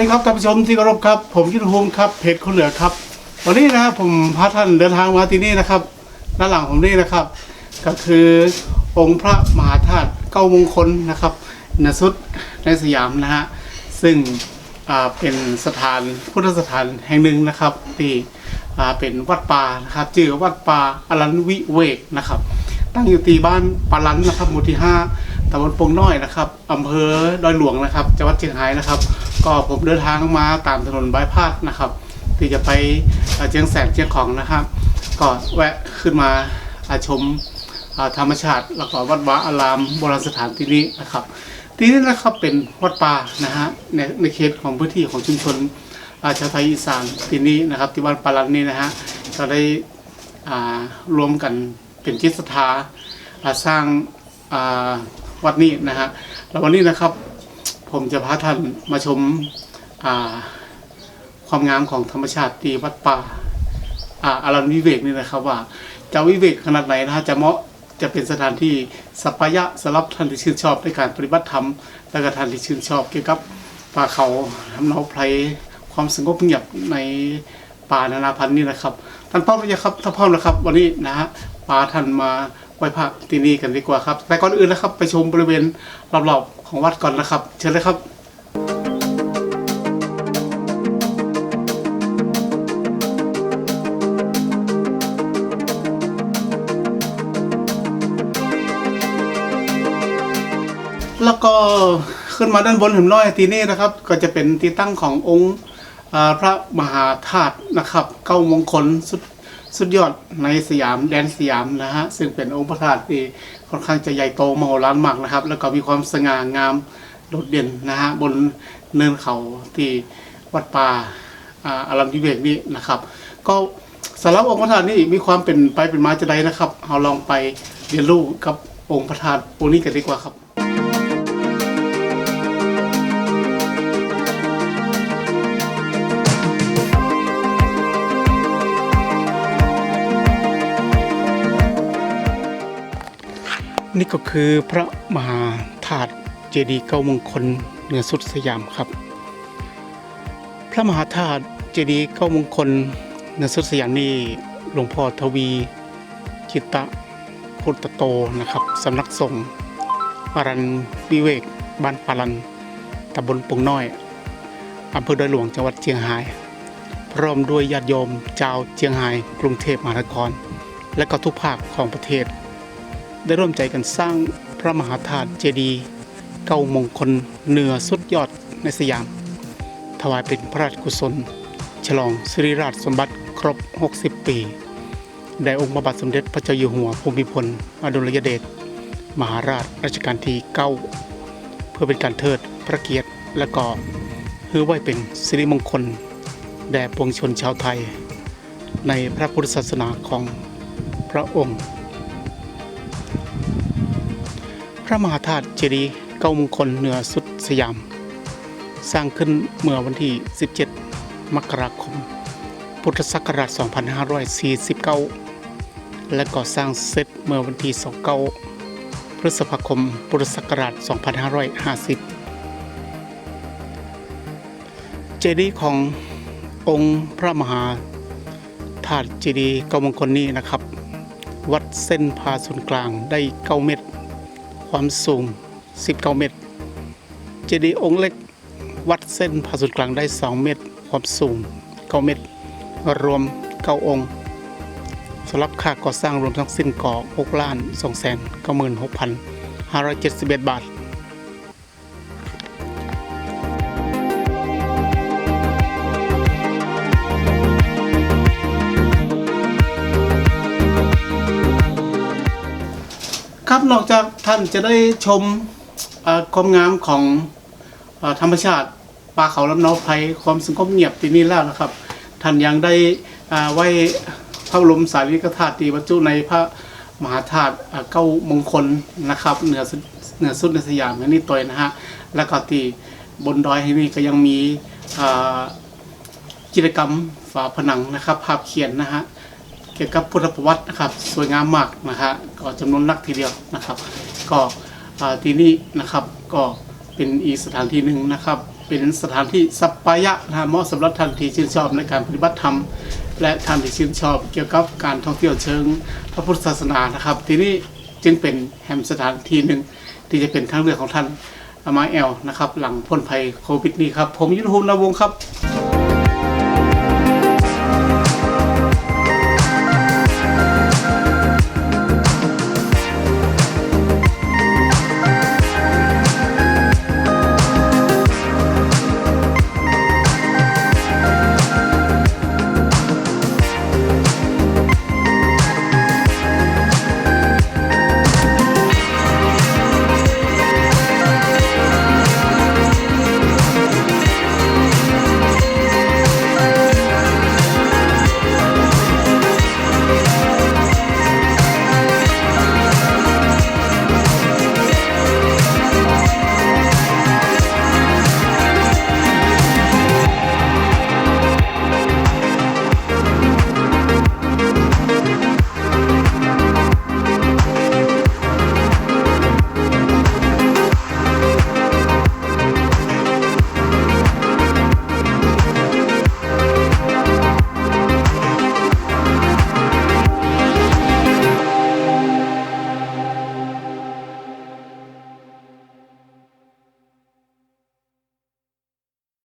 สวัสดีครับท่านผู้ชมที่เคารพครับ ผมยุทธภูมิครับเพจคนเหลือครับ วันนี้นะครับผมพาท่านเดินทางมาที่นี่นะครับด้านหลังผมนี่นะครับ ก็คือองค์พระมหาธาตุเก้ามงคลนะครับนสุดในสยามนะฮะซึ่งอ่าเป็นสถานพุทธสถานแห่งหนึ่งนะครับที่อ่าเป็นวัดป่านะครับชื่อวัดป่าอรันวิเวกนะครับ ตั้งอยู่ที่บ้านปาลันนะครับหมู่ที่ห้า ตำบลปงน้อยนะครับอำเภอดอยหลวงนะครับ จังหวัดเชียงรายนะครับ ก็ผมเดินทางมาตามถนนบายพาดนะครับที่จะไปเอ่อเชียงแสนเชียงของนะครับ ก็แวะขึ้นมาอาชมธรรมชาติแล้วก็วัดวาอารามโบราณสถานที่นี้นะครับ ที่นี่นะครับเป็นวัดป่านะฮะในในเขตของพื้นที่ของชุมชนอ่าชาวไทยอีสานที่นี้นะครับ ที่บ้านปาลันนี่นะฮะก็ได้รวมกันเป็นจิตศรัทธาสร้างา วัดนี้นะฮะแล้ววันนี้นะครับผมจะพาท่านมาชมาความงามของธรรมชาติที่วัดป่าอาอารันวิเวกนี่นะครับว่าจะวิเวกขนาดไหนนะฮะจะเหมาะจะเป็นสถานที่สัปายะสำหรับท่านที่ชื่นชอบในการปฏิบัติธรรมและก็ท่านที่ชื่นชอบเกี่ยวกับป่าเขาทำเนาไพรความสงบเงียบในป่านานาพันธุ์นี่นะครับท่านพร้อมหรือยังครับถ้าพร้อมแล้วครับ วันนี้นะฮะพาท่านมา ไหว้พระที่นี่กันดีกว่าครับ แต่ก่อนอื่นนะครับไปชมบริเวณรอบๆของวัดก่อนนะครับ เชิญเลยครับแล้วก็ขึ้นมาด้านบนหิมน้อยทีนี้นะครับ ก็จะเป็นที่ตั้งขององค์พระมหาธาตุนะครับ เก้ามงคลสุด สุดยอดในสยามแดนสยามนะฮะซึ่งเป็นองค์พระธาตุที่ค่อนข้างจะใหญ่โตมโหฬารมากนะครับ แล้วก็มีความสง่างามโดดเด่นนะฮะบนเนินเขาที่วัดป่าอาอารัมวิเวกนี้นะครับ ก็สำหรับองค์พระธาตุนี่มีความเป็นไปเป็นมาจะใดนะครับเราลองไปเรียนรู้กับองค์พระธาตุองค์นี้กันดีกว่าครับ ก็คือพระมหาธาตุเจดีย์เก้ามงคลเหนือสุดสยามครับ พระมหาธาตุเจดีย์เก้ามงคลเหนือสุดสยามนี่หลวงพ่อทวีจิตตะพุทธโตนะครับสำนักสงฆ์ปารันวิเวก บ้านปารันตำบลปงน้อยอำเภอดอยหลวงจังหวัดเชียงราย พร้อมด้วยญาติโยมชาวเชียงราย กรุงเทพมหานคร และก็ทุกภาคของประเทศ ได้ร่วมใจกันสร้างพระมหาธาตุเจดีย์เก้ามงคลเหนือสุดยอดในสยาม ถวายเป็นพระราชกุศล ฉลองสิริราชสมบัติครบ 60 ปีแด่องค์พระบาทสมเด็จพระเจ้าอยู่หัวภูมิพล อดุลยเดชมหาราชรัชกาลที่9เพื่อเป็นการเทิดพระเกียรติและก็เพื่อไว้เป็นสิริมงคล แด่ปวงชนชาวไทย ในพระพุทธศาสนาของพระองค์ ระมหาธาตุเจดีย์เก้ามงคลเหนือสุดสยาม สร้างขึ้นเมื่อวันที่ 17 มกราคม พุทธศักราช 2549 และก่อสร้างเสร็จเมื่อวันที่ 29 พฤษภาคม พุทธศักราช 2550 เจดีย์ขององค์พระมหาธาตุเจดีย์เก้ามงคลนี้นะครับ วัดเส้นผ่าศูนย์กลางได้ 9 เมตร ความสูง 19 เมตร เจดีย์องค์เล็กวัดเส้นผ่าศูนย์กลางได้ 2 เมตร ความสูง 9 เมตร รวม 9 องค์สำหรับค่าก่อสร้างรวมทั้งสิ้นก่อ6ล้าน2แสน96,571 บาท ครับนอกจากท่านจะได้ชมความงามของอธรรมชาติป่าเขาลำนาไพรความสงบเงียบที่นี่แล้วนะครับ ท่านยังได้อ่าไว้พระบรมสารีริกธาตุที่บรรจุในพระมหาธาตุเก้ามงคลนะครับเหนือสุดเหนือสุดในสยามอย่งนี้ตัวนะฮะแล้วก็ที่บนดอยแห่งนี้ก็ยังมีกิจกรรมฝาผนังนะครับ ภาพเขียนนะฮะ เกี่ยวกับพุทธประวัตินะครับ สวยงามมากนะฮะก็จำนวนนักทีเดียวนะครับ ก็ที่นี่นะครับก็เป็นอีกสถานที่หนึ่งนะครับ เป็นสถานที่สัปปายะนะฮะเหมาะสำหรับท่านที่ชื่นชอบในการปฏิบัติธรรม และท่านที่ชื่นชอบ เกี่ยวกับการท่องเที่ยวเชิงพระพุทธศาสนานะครับ ที่นี่จึงเป็นแห่งสถานที่หนึ่งที่จะเป็นทางเลือกของท่านอามาแอลนะครับ หลังพ้นภัยโควิดนี้ครับ ผมยุทธภูมินาวงครับ